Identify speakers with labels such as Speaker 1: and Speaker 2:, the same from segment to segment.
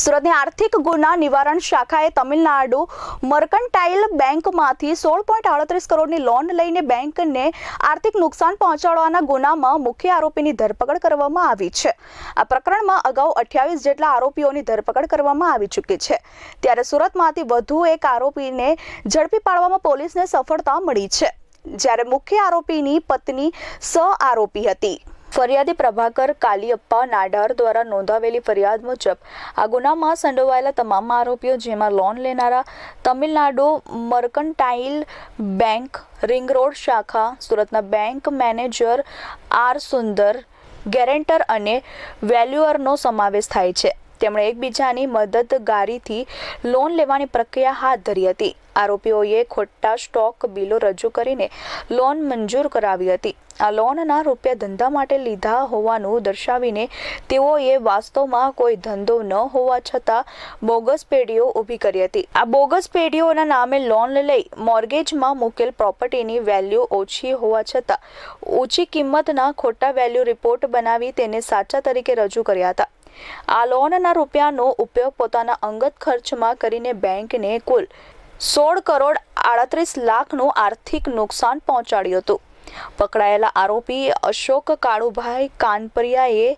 Speaker 1: સુરતની આર્થિક ગુના નિવારણ શાખાએ તમિલનાડુ મર્કન્ટાઇલ બેંકમાંથી સોળ પોઈન્ટ આડત્રીસ કરોડની લોન લઈને બેંકને આર્થિક નુકસાન પહોંચાડવાના ગુનામાં મુખ્ય આરોપીની ધરપકડ કરવામાં આવી છે. આ પ્રકરણમાં અગાઉ અઠ્યાવીસ જેટલા આરોપીઓની ધરપકડ કરવામાં આવી ચૂકી છે. ત્યારે સુરતમાંથી વધુ એક આરોપીને ઝડપી પાડવામાં પોલીસને સફળતા મળી છે. જ્યારે મુખ્ય આરોપીની પત્ની સ આરોપી હતી. ફરિયાદી પ્રભાકર કાલિયપ્પા નાડાર દ્વારા નોંધાવેલી ફરિયાદ મુજબ આ ગુનામાં સંડોવાયેલા તમામ આરોપીઓ, જેમાં લોન લેનારા Tamil Nadu mercantile bank, ring road શાખા, સુરતના bank manager R Sundar, guarantor અને વેલ્યુઅરનો સમાવેશ થાય છે. તેમણે એકબીજાની મદદગારીથી લોન લેવાની પ્રક્રિયા હાથ ધરી હતી. આરોપીઓએ ખોટા સ્ટોક બિલો રજૂ કરીને લોન મંજૂર કરાવી હતી. આ લોનના રૂપિયા ધંધા માટે લીધા હોવાનું દર્શાવીને તેઓએ વાસ્તવમાં કોઈ ધંધો ન હોવા છતાં બોગસ પેઢીઓ ઊભી કરી હતી. આ બોગસ પેઢીઓના નામે લોન લઈ મોર્ગેજમાં મૂકેલ પ્રોપર્ટીની વેલ્યુ ઓછી હોવા છતાં, ઓછી કિંમતના ખોટા વેલ્યુ રિપોર્ટ બનાવી તેને સાચા તરીકે રજૂ કર્યા હતા. આ લોનના રૂપિયાનો ઉપયોગ પોતાના અંગત ખર્ચમાં કરીને બેંકને કુલ સોળ કરોડ આડત્રીસ લાખનું આર્થિક નુકસાન પહોંચાડ્યું હતું. પકડાયેલા આરોપી અશોક કાળુભાઈ કાનપરિયાએ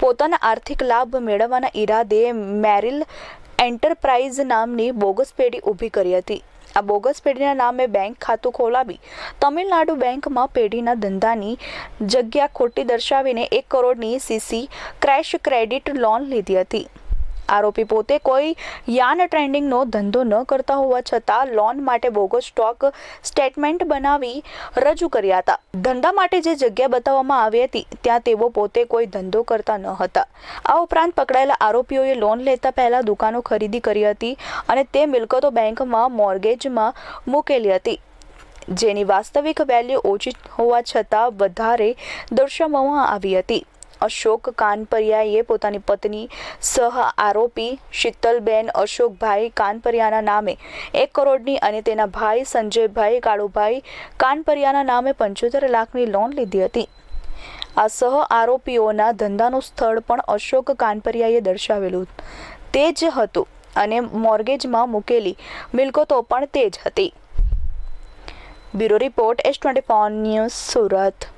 Speaker 1: પોતાના આર્થિક લાભ મેળવવાના ઈરાદે મેરિલ એન્ટરપ્રાઇઝ નામની બોગસ પેઢી ઊભી કરી હતી. આ બોગસ પેઢીના નામે બેંક ખાતું ખોલાવી તમિલનાડુ બેંકમાં પેઢીના ધંધાની જગ્યા ખોટી દર્શાવીને એક કરોડની સીસી ક્રેશ ક્રેડિટ લોન લીધી હતી. આરોપી પોતે કોઈ યાન ટ્રેન્ડિંગનો ધંધો ન કરતા હોવા છતાં લોન માટે બોગસ સ્ટોક સ્ટેટમેન્ટ બનાવી રજૂ કર્યા હતા. ધંધા માટે જે જગ્યા બતાવવામાં આવી હતી, ત્યાં તેઓ પોતે કોઈ ધંધો કરતા ન હતા. આ ઉપરાંત પકડાયેલા આરોપીઓએ લોન લેતા પહેલા દુકાનો ખરીદી કરી હતી અને તે મિલકતો બેંકમાં મોર્ગેજમાં મૂકેલી હતી. જેની વાસ્તવિક વેલ્યુ ઓછી હોવા છતાં વધારે દર્શાવવામાં આવી હતી. અશોક કાનપરિયાએ પોતાની પત્ની સહ આરોપી શીતલબેન અશોકભાઈ કાનપરિયાના નામે એક કરોડની અને તેના ભાઈ સંજયભાઈ કાળુભાઈ કાનપરિયાના નામે પંચોતેર લાખની લોન લીધી હતી. આ સહ આરોપીઓના ધંધાનું સ્થળ પણ અશોક કાનપરિયાએ દર્શાવેલું તે જ હતું અને મોર્ગેજમાં મૂકેલી મિલકતો પણ તે જ હતી. Bureau report S twenty news Surat.